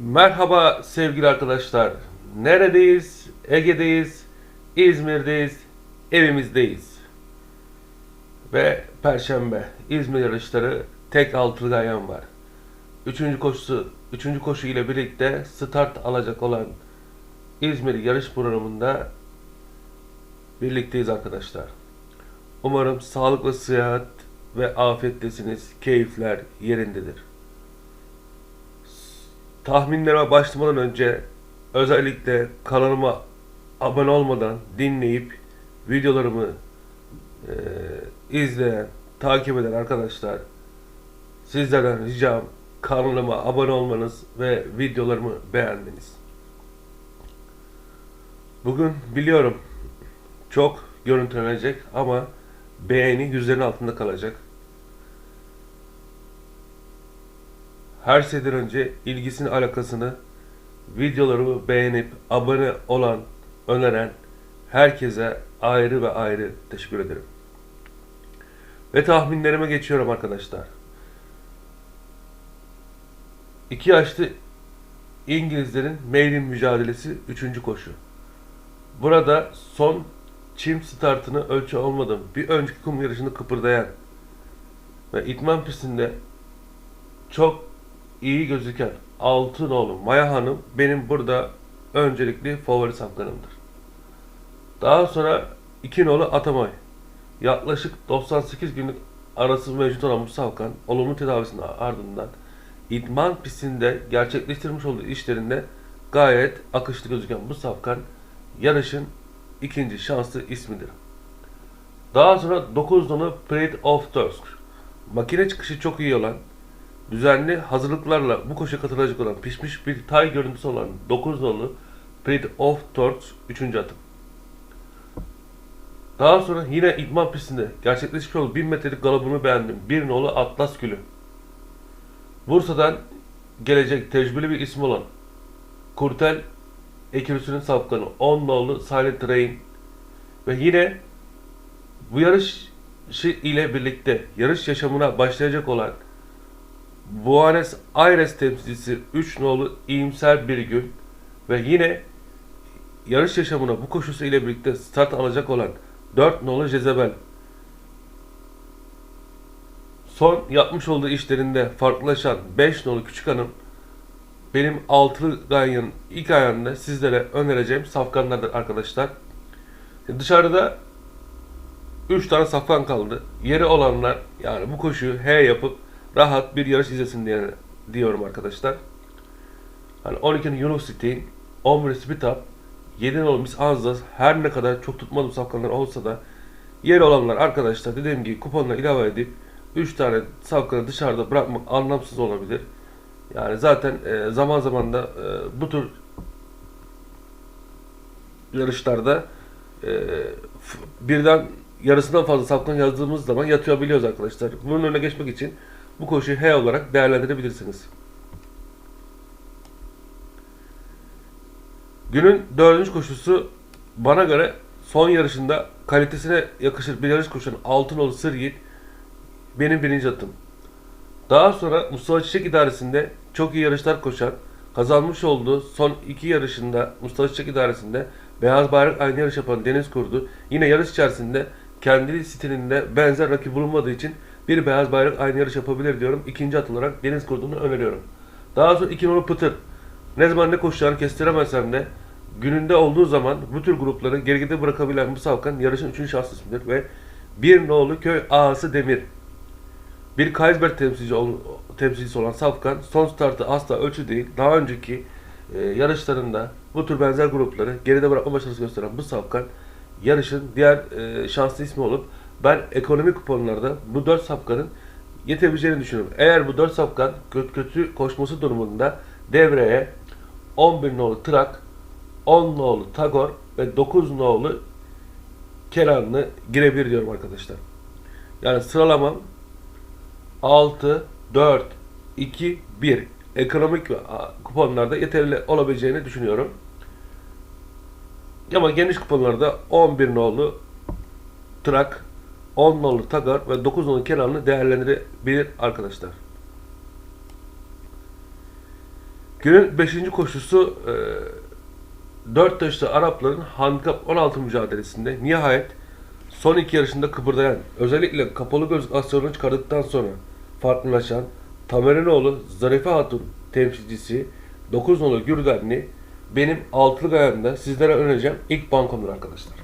Merhaba sevgili arkadaşlar. Neredeyiz? Ege'deyiz, İzmir'deyiz, evimizdeyiz. Ve Perşembe İzmir yarışları tek altılı gayen var. Üçüncü koşusu, üçüncü koşu ile birlikte start alacak olan İzmir yarış programında birlikteyiz arkadaşlar. Umarım sağlıklı sıhhat ve afiyettesiniz, keyifler yerindedir. Tahminlerime başlamadan önce özellikle kanalıma abone olmadan dinleyip videolarımı e, izleyen, takip eden arkadaşlar sizlerden ricam kanalıma abone olmanız ve videolarımı beğenmeniz. Bugün biliyorum çok görüntülenecek ama beğeni yüzlerin altında kalacak. Her şeyden önce ilgisini alakasını videolarımı beğenip abone olan, öneren herkese ayrı ve ayrı teşekkür ederim. Ve tahminlerime geçiyorum arkadaşlar. İki yaşlı İngilizlerin mailin mücadelesi 3. koşu. Burada son çim startını ölçü olmadım. Bir önceki kum yarışını kıpırdayan ve itman pistinde çok iyi gözüken Altınoğlu Maya Hanım benim burada öncelikli favori safkanımdır. Daha sonra iki nolu Atamay. Yaklaşık 98 günlük arası mevcut olan bu safkan olumlu tedavisinin ardından idman pistinde gerçekleştirmiş olduğu işlerinde gayet akışlı gözüken bu safkan yarışın ikinci şanslı ismidir. Daha sonra 9 nolu Parade of Tursk. Makine çıkışı çok iyi olan düzenli hazırlıklarla bu koşuya katılacak olan pişmiş bir tay görüntüsü olan 9 nolu Parade of Turks 3. atım. Daha sonra yine idman pistinde gerçekleşmiş olduğu 1000 metrelik galabını beğendim. Bir nolu Atlas Gülü. Bursa'dan gelecek tecrübeli bir isim olan Kurtel ekürüsünün safkanı 10 nolu Silent Rain ve yine bu yarış ile birlikte yarış yaşamına başlayacak olan Buenos Aires temsilcisi 3 nolu iyimser bir gün ve yine yarış yaşamına bu koşusu ile birlikte start alacak olan 4 nolu Jezebel. Son yapmış olduğu işlerinde farklılaşan 5 nolu Küçük Hanım benim altılı ganyanın ilk ayağında sizlere önereceğim safkanlardır arkadaşlar. Dışarıda 3 tane safkan kaldı. Yeri olanlar yani bu koşuyu H yapıp rahat bir yarış izlesin diye diyorum arkadaşlar. Hani 12'nin University, 11 Spitap, 7 nolu Miss Anzas her ne kadar çok tutmadığım safkanlar olsa da yeri olanlar arkadaşlar dediğim gibi kuponla ilave edip 3 tane safkanı dışarıda bırakmak anlamsız olabilir. Yani zaten e, zaman zaman da e, bu tür yarışlarda e, birden yarısından fazla safkan yazdığımız zaman yatabiliyoruz arkadaşlar. Bunun önüne geçmek için bu koşuyu H olarak değerlendirebilirsiniz. Günün dördüncü koşusu bana göre son yarışında kalitesine yakışır bir yarış koşan Altınoğlu Sırgit benim birinci atım. Daha sonra Mustafa Çiçek idaresinde çok iyi yarışlar koşan, kazanmış olduğu son iki yarışında Mustafa Çiçek idaresinde beyaz bayrak aynı yarış yapan Deniz Kurdu yine yarış içerisinde kendi stilinde benzer rakip bulunmadığı için bir beyaz bayrak aynı yarış yapabilir diyorum. İkinci at olarak Deniz Kurdu'nu öneriyorum. Daha sonra iki numaralı Pıtır. Ne zaman ne koşacağını kestiremesem de gününde olduğu zaman bu tür grupları geride bırakabilen bu savkan yarışın üçüncü şanslı ismidir ve bir nolu köy ağası Demir. Bir Kaysberg temsilci ol- temsilcisi olan Safkan son startı asla ölçü değil. Daha önceki e, yarışlarında bu tür benzer grupları geride bırakma başarısı gösteren bu Safkan yarışın diğer e, şanslı ismi olup ben ekonomik kuponlarda bu 4 Safkan'ın yetebileceğini düşünüyorum. Eğer bu 4 Safkan kötü, kötü koşması durumunda devreye 11 nolu Trak, 10 nolu Tagor ve 9 nolu Kenanlı girebilir diyorum arkadaşlar. Yani sıralamam 6, 4, 2, 1 ekonomik a, kuponlarda yeterli olabileceğini düşünüyorum. Ama geniş kuponlarda 11 nolu Trak, 10 nolu Tagar ve 9 nolu Kenan'ı değerlendirebilir arkadaşlar. Günün 5. koşusu e, 4 taşlı Arapların handikap 16 mücadelesinde nihayet son iki yarışında kıpırdayan, özellikle kapalı gözlük aksiyonunu çıkardıktan sonra farklılaşan Tamerinoğlu Zarife Hatun temsilcisi 9 nolu Gürdenli benim altılı gayamda sizlere önereceğim ilk bankomdur arkadaşlar.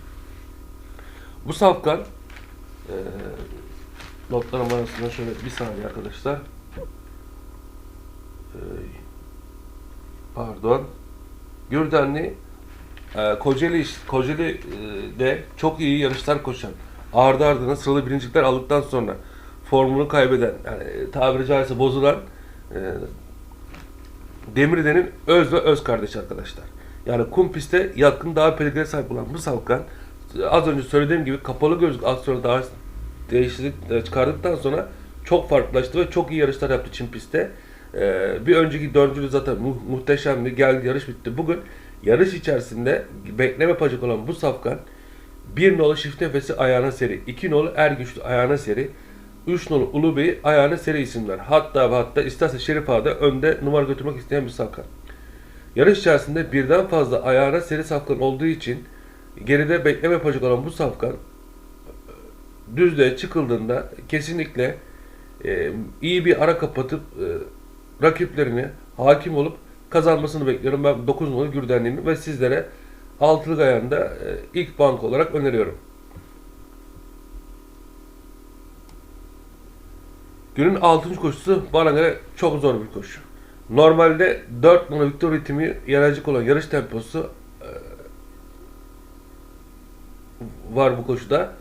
Bu safkan e, notlarım arasında şöyle bir saniye arkadaşlar. E, pardon. Gürdenli e, Kocaeli Kocaeli'de çok iyi yarışlar koşan, ardı ardına sıralı birincilikler aldıktan sonra formunu kaybeden, yani tabiri caizse bozulan e, Demirden'in öz ve öz kardeşi arkadaşlar. Yani kum pistte yatkın daha pedigre sahip olan bu Savkan az önce söylediğim gibi kapalı gözlük aksiyonu daha değiştirdik, e, çıkardıktan sonra çok farklılaştı ve çok iyi yarışlar yaptı Çin pistte. Ee, bir önceki dördüncülü zaten mu- muhteşemdi. Geldi yarış bitti. Bugün yarış içerisinde bekleme pacık olan bu safkan bir nolu çift nefesi ayağına seri, iki nolu er güçlü ayağına seri, üç nolu Ulu Bey ayağına seri isimler. Hatta ve hatta isterse Şerif Ağa'da önde numara götürmek isteyen bir safkan. Yarış içerisinde birden fazla ayağına seri safkan olduğu için geride bekleme yapacak olan bu safkan düzlüğe çıkıldığında kesinlikle e, iyi bir ara kapatıp e, rakiplerine hakim olup kazanmasını bekliyorum. Ben 9 numaralı Gürdenli'nin ve sizlere altılık ayağında e, ilk bank olarak öneriyorum. Günün 6. koşusu bana göre çok zor bir koşu. Normalde 4 numara Victor ritmi yarayacak olan yarış temposu var bu koşuda.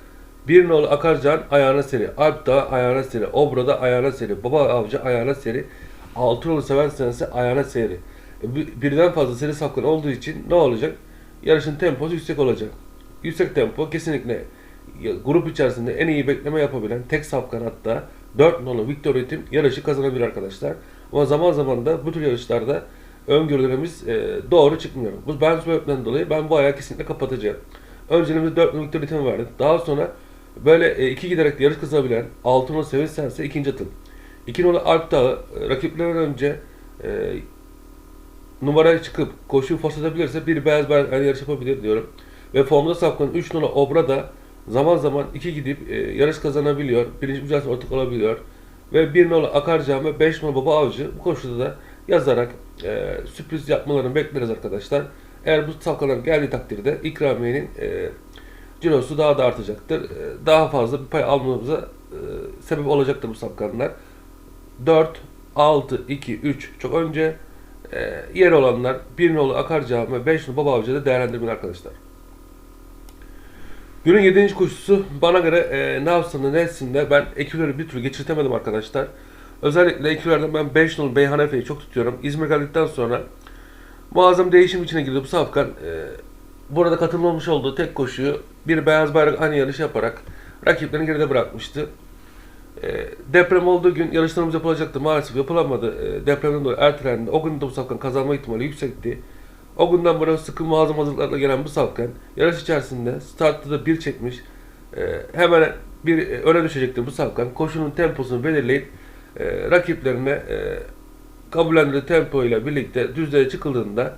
Bir nolu Akarcan ayağına seri, Alp Dağı ayağına seri, Obra'da ayağına seri, Baba Avcı ayağına seri, Altınoğlu Seven Senesi ayağına seri. E, bir- Birden fazla seri safkan olduğu için ne olacak? Yarışın temposu yüksek olacak. Yüksek tempo kesinlikle grup içerisinde en iyi bekleme yapabilen tek safkan hatta 4 nolu Victor Ritim yarışı kazanabilir arkadaşlar. Ama zaman zaman da bu tür yarışlarda öngörülerimiz e, doğru çıkmıyor. Bu ben sebepten dolayı ben bu ayağı kesinlikle kapatacağım. Önceliğimiz 4 nolu Victor Ritim verdik. Daha sonra böyle e, iki giderek de yarış kazanabilen 6 nolu Sevinç Sense ikinci atım. 2 nolu Alp Dağı e, rakiplerinden önce e, numaraya çıkıp koşuyu fırsat edebilirse bir beyaz beyaz yarış yapabilir diyorum. Ve formda sapkanan 3 numara Obra da zaman zaman 2 gidip e, yarış kazanabiliyor. Birinci mücadelesi ortak olabiliyor. Ve 1 numara Akarcan ve 5 numara Baba Avcı bu koşuda da yazarak e, sürpriz yapmalarını bekleriz arkadaşlar. Eğer bu safkalar geldiği takdirde ikramiyenin e, cirosu daha da artacaktır. E, daha fazla bir pay almamıza e, sebep olacaktır bu safkanlar. 4, 6, 2, 3 çok önce e, yer olanlar 1 nolu Akarca ve 5 nolu Baba Avcı'da değerlendirmeyin arkadaşlar. Günün 7. koşusu bana göre e, ne yapsın ne etsin de ben eküleri bir türlü geçirtemedim arkadaşlar. Özellikle ekülerden ben 5 nolu Beyhan Efe'yi çok tutuyorum. İzmir geldikten sonra muazzam değişim içine girdi bu safkan. E, burada katılmamış olduğu tek koşuyu bir beyaz bayrak aynı yarış yaparak rakiplerini geride bırakmıştı. E, deprem olduğu gün yarışlarımız yapılacaktı. Maalesef yapılamadı. E, depremden dolayı ertelendi. O gün de bu safkan kazanma ihtimali yüksekti. O günden buraya sıkı muazzam hazırlıklarla gelen bu safkan yarış içerisinde startta da bir çekmiş. E, hemen bir e, öne düşecekti bu safkan. Koşunun temposunu belirleyip e, rakiplerine e, kabullendirdiği tempo ile birlikte düzlüğe çıkıldığında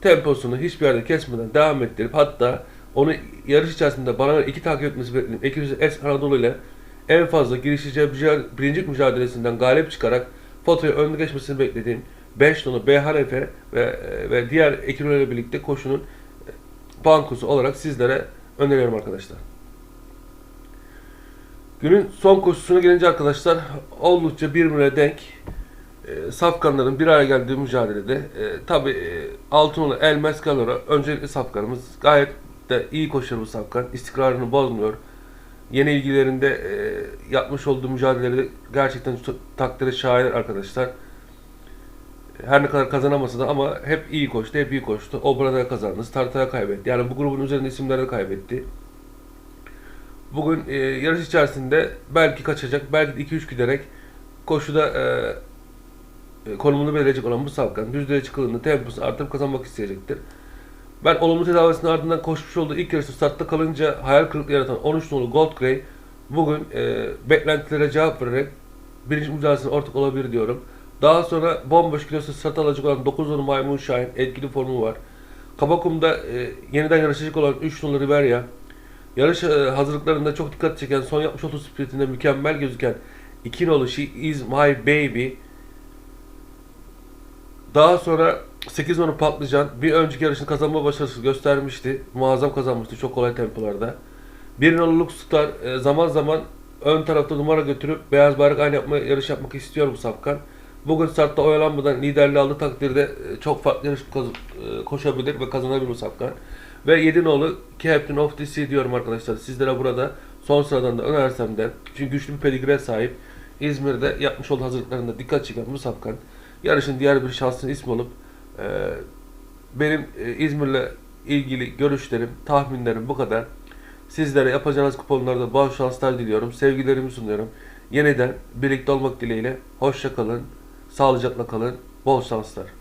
temposunu hiçbir yerde kesmeden devam ettirip hatta onu yarış içerisinde bana iki takip etmesi beklediğim ekibimiz S Anadolu ile en fazla girişeceği birincilik mücadelesinden galip çıkarak fotoya önde geçmesini beklediğim 5 nolu BHRF ve, ve diğer ekiplerle birlikte koşunun bankosu olarak sizlere öneriyorum arkadaşlar. Günün son koşusuna gelince arkadaşlar oldukça birbirine denk e, safkanların bir araya geldiği mücadelede e, tabi e, Altınoluk El Mescalora öncelikli safkanımız gayet de iyi koşuyor bu safkan. istikrarını bozmuyor. Yeni ilgilerinde e, yapmış olduğu mücadeleleri gerçekten takdire şair arkadaşlar. Her ne kadar kazanamasa da ama hep iyi koştu, hep iyi koştu. Obra'da kazandı, Starta'ya kaybetti. Yani bu grubun üzerinde isimleri kaybetti. Bugün e, yarış içerisinde belki kaçacak, belki de 2-3 giderek koşuda e, konumunu belirleyecek olan bu Savkan düzlüğe çıkıldığında temposunu artırıp kazanmak isteyecektir. Ben olumlu tedavisinin ardından koşmuş olduğu ilk yarışta startta kalınca hayal kırıklığı yaratan 13 nolu Gold Grey bugün e, beklentilere cevap vererek birinci mücadelesine ortak olabilir diyorum. Daha sonra bomboş kilosu satın alacak olan 9 numaralı Maymun Şahin etkili formu var. Kabakum'da e, yeniden yarışacak olan 3 numaralı Riberia. Yarış e, hazırlıklarında çok dikkat çeken, son yapmış olduğu sprintinde mükemmel gözüken 2 nolu She Is My Baby. Daha sonra 8 numaralı Patlıcan bir önceki yarışın kazanma başarısı göstermişti. Muazzam kazanmıştı çok kolay tempolarda. Bir nolu Lux Star e, zaman zaman ön tarafta numara götürüp beyaz bayrak aynı yapma, yarış yapmak istiyor bu safkan. Bugün startta oyalanmadan liderliği aldığı takdirde e, çok farklı yarış e, koşabilir ve kazanabilir bu safkan. Ve 7 nolu Captain of the Sea diyorum arkadaşlar. Sizlere burada son sıradan da önersem de çünkü güçlü bir pedigre sahip İzmir'de yapmış olduğu hazırlıklarında dikkat çeken bu safkan yarışın diğer bir şansının ismi olup e, benim e, İzmir'le ilgili görüşlerim, tahminlerim bu kadar. Sizlere yapacağınız kuponlarda bol şanslar diliyorum. Sevgilerimi sunuyorum. Yeniden birlikte olmak dileğiyle. Hoşça kalın. Sağlıcakla kalın. Bol şanslar.